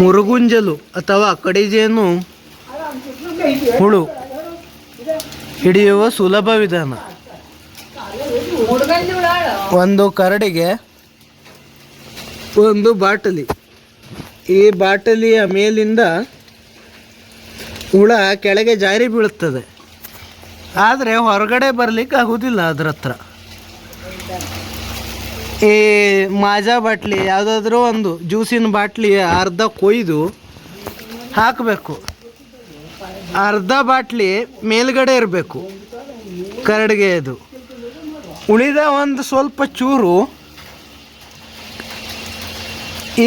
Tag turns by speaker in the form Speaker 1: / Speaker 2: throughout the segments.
Speaker 1: ಮುರುಗುಂಜಲು ಅಥವಾ ಕಡಿಜೇನು ಹುಳು ಹಿಡಿಯುವ ಸುಲಭ ವಿಧಾನ. ಒಂದು ಕರಡಿಗೆ ಒಂದು ಬಾಟಲಿ. ಈ ಬಾಟಲಿಯ ಮೇಲಿಂದ ಹುಳ ಕೆಳಗೆ ಜಾರಿ ಬೀಳುತ್ತದೆ. ಆದರೆ ಹೊರಗಡೆ ಬರಲಿಕ್ಕೆ ಆಗೋದಿಲ್ಲ ಅದರ ಹತ್ರ. ಈ ಮಾಜಾ ಬಾಟ್ಲಿ, ಯಾವುದಾದ್ರೂ ಒಂದು ಜ್ಯೂಸಿನ ಬಾಟ್ಲಿ ಅರ್ಧ ಕೊಯ್ದು ಹಾಕಬೇಕು. ಅರ್ಧ ಬಾಟ್ಲಿ ಮೇಲ್ಗಡೆ ಇರಬೇಕು, ಕರಡಿಗೆ ಅದು ಉಳಿದ ಒಂದು ಸ್ವಲ್ಪ ಚೂರು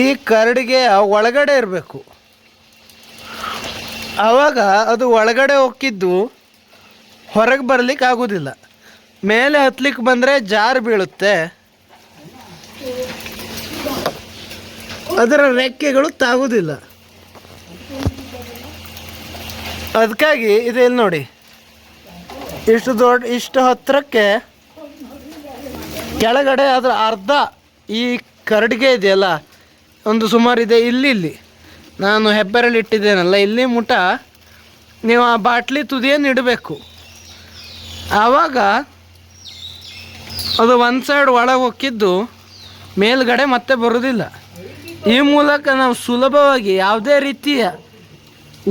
Speaker 1: ಈ ಕರಡಿಗೆ ಒಳಗಡೆ ಇರಬೇಕು. ಆವಾಗ ಅದು ಒಳಗಡೆ ಹೋಗಿದ್ದು ಹೊರಗೆ ಬರ್ಲಿಕ್ಕೆ ಆಗೋದಿಲ್ಲ ಮೇಲೆ ಹತ್ಲಿಕ್ಕೆ ಬಂದರೆ ಜಾರು ಬೀಳುತ್ತೆ. ಅದರ ರೆಕ್ಕೆಗಳು ತಾಗುವುದಿಲ್ಲ. ಅದಕ್ಕಾಗಿ ಇದು ನೋಡಿ? ಇಷ್ಟು ದೊಡ್ಡ, ಇಷ್ಟು ಹತ್ತಿರಕ್ಕೆ ಕೆಳಗಡೆ ಅದರ ಅರ್ಧ ಈ ಕರಡಿಗೆ ಇದೆಯಲ್ಲ, ಒಂದು ಸುಮಾರು ಇದೆ ಇಲ್ಲಿ ಇಲ್ಲಿ. ನಾನು ಹೆಬ್ಬೆರಳು ಇಟ್ಟಿದ್ದೇನಲ್ಲ, ಇಲ್ಲಿ ಮುಟ ನೀವು ಆ ಬಾಟ್ಲಿ ತುದಿಯನ್ನು ಇಡಬೇಕು. ಆವಾಗ ಅದು ಒಂದು ಸೈಡ್ ಒಳಗೆ ಹೊಕ್ಕಿದ್ದು ಮೇಲ್ಗಡೆ ಮತ್ತೆ ಬರೋದಿಲ್ಲ ಈ ಮೂಲಕ ನಾವು ಸುಲಭವಾಗಿ ಯಾವುದೇ ರೀತಿಯ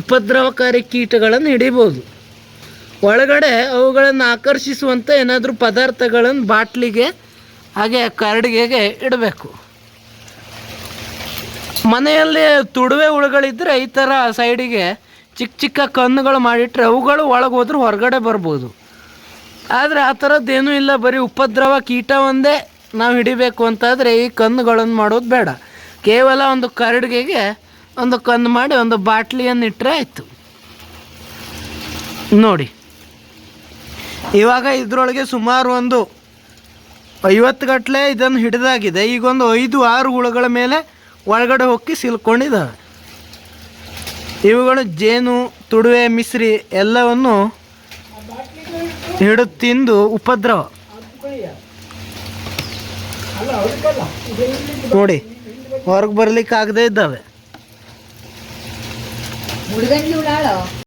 Speaker 1: ಉಪದ್ರವಕಾರಿ ಕೀಟಗಳನ್ನು ಹಿಡಿಬೋದು. ಒಳಗಡೆ ಅವುಗಳನ್ನು ಆಕರ್ಷಿಸುವಂಥ ಏನಾದರೂ ಪದಾರ್ಥಗಳನ್ನು ಬಾಟ್ಲಿಗೆ ಹಾಗೆ ಕರಡಿಗೆಗೆ ಇಡಬೇಕು. ಮನೆಯಲ್ಲಿ ತುಡುವೆ ಹುಳುಗಳಿದ್ದರೆ ಈ ಥರ ಸೈಡಿಗೆ ಚಿಕ್ಕ ಚಿಕ್ಕ ಕಣ್ಣುಗಳು ಮಾಡಿಟ್ರೆ ಅವುಗಳು ಒಳಗೆ ಹೋದ್ರೆ ಹೊರಗಡೆ ಬರ್ಬೋದು. ಆದರೆ ಆ ಥರದ್ದೇನೂ ಇಲ್ಲ, ಬರೀ ಉಪದ್ರವ ಕೀಟ ಒಂದೇ ನಾವು ಹಿಡಿಬೇಕು ಅಂತಾದರೆ ಈ ಕಣ್ಣುಗಳನ್ನು ಮಾಡೋದು ಬೇಡ. ಕೇವಲ ಒಂದು ಕರಡಿಗೆಗೆ ಒಂದು ಕಂದು ಮಾಡಿ ಒಂದು ಬಾಟ್ಲಿಯನ್ನು ಇಟ್ಟರೆ ಆಯಿತು. ನೋಡಿ. ಇವಾಗ ಇದರೊಳಗೆ ಸುಮಾರು ಒಂದು ಐವತ್ತು ಗಟ್ಟಲೆ ಇದನ್ನು ಹಿಡಿದಾಗಿದೆ. ಈಗ ಒಂದು ಐದು, ಆರು ಹುಳುಗಳ ಮೇಲೆ ಒಳಗಡೆ ಹೊಕ್ಕಿ ಸಿಲ್ಕೊಂಡಿದ್ದಾವೆ ಇವುಗಳು ಜೇನು, ತುಡುವೆ, ಮಿಸ್ರಿ ಎಲ್ಲವನ್ನು ಹಿಡಿದು ತಿಂದು ಉಪದ್ರವ. ನೋಡಿ. ಹೊರಗೆ ಬರ್ಲಿಕ್ಕೆ ಆಗದೆ ಇದ್ದಾವೆ